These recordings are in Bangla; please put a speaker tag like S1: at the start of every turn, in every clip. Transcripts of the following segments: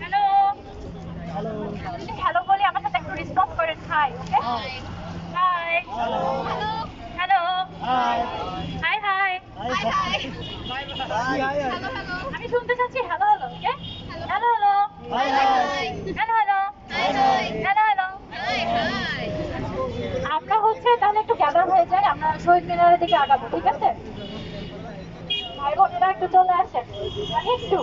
S1: হ্যালো যদি হ্যালো বলি আমার সাথে একটু রেসপন্স করেন hi okay hi hello hi hi আমি শুনতে চাচ্ছি hello hello okay hello hello hello hello hello hello আমরা হচ্ছে তাহলে একটু গ্যাদার হয়ে যাই আমরা শহীদ মিনারের দিকে আগাবো ঠিক আছে? ভাই বোনেরা একটু চলে আসেন। একটু।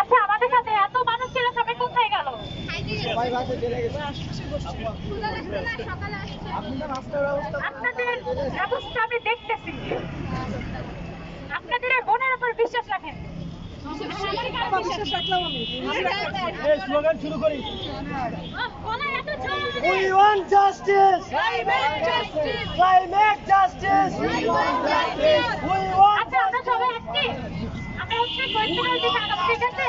S1: আচ্ছা আমাদের সাথে এত মানুষ ছিল সবাই কোথায় গেল? আপনাদের ব্যবস্থা আমি দেখতেছি। আপনাদের বোনের উপর বিশ্বাস রাখেন।
S2: স্লোগান শুরু করি। We want justice!
S1: Climate justice!
S2: Climate justice!
S1: We want justice!
S2: We want
S1: আচ্ছা আমরা সবাই আসছি আমরা হচ্ছে কৈতনের দিকে আগাবো ঠিক আছে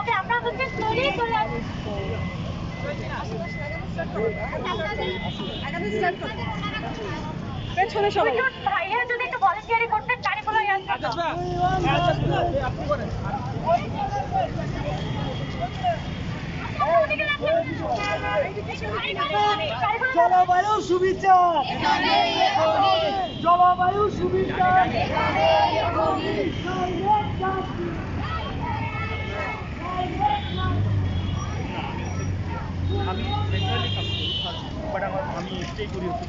S1: ওকে আমরা হচ্ছে স্লোলি চলে আসছি
S3: পেছনে সবাই
S1: ভাইয়া যদি একটু ভলেন্টিয়ারি করতেন
S2: জলবায়ু সুবিচার জলবায়ু সুবিচার
S4: আমি সেন্ট্রালি কাজ করি বাট আমার আমি স্টে করি হচ্ছে